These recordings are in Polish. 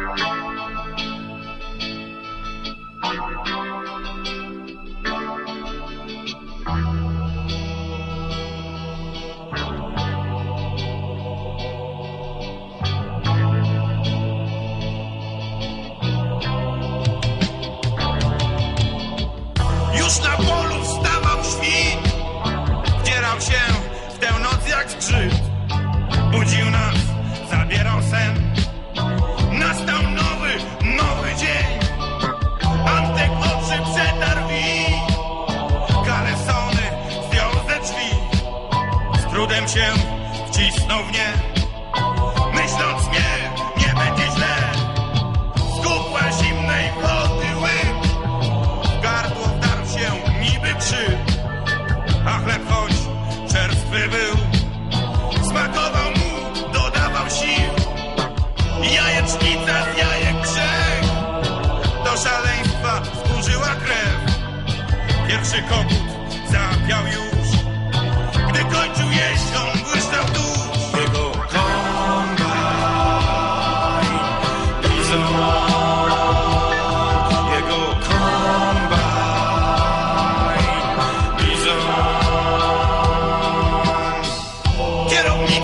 You snap on trudem się wcisnął w nie. Myśląc nie, nie będzie źle. Skupła zimnej wody łyk. Gardło wdarł się niby krzyk. A chleb choć czerstwy był, smakował mu, dodawał sił. Jajecznica z jajek grzech, do szaleństwa służyła krew. Pierwszy kogut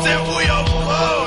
再不要哭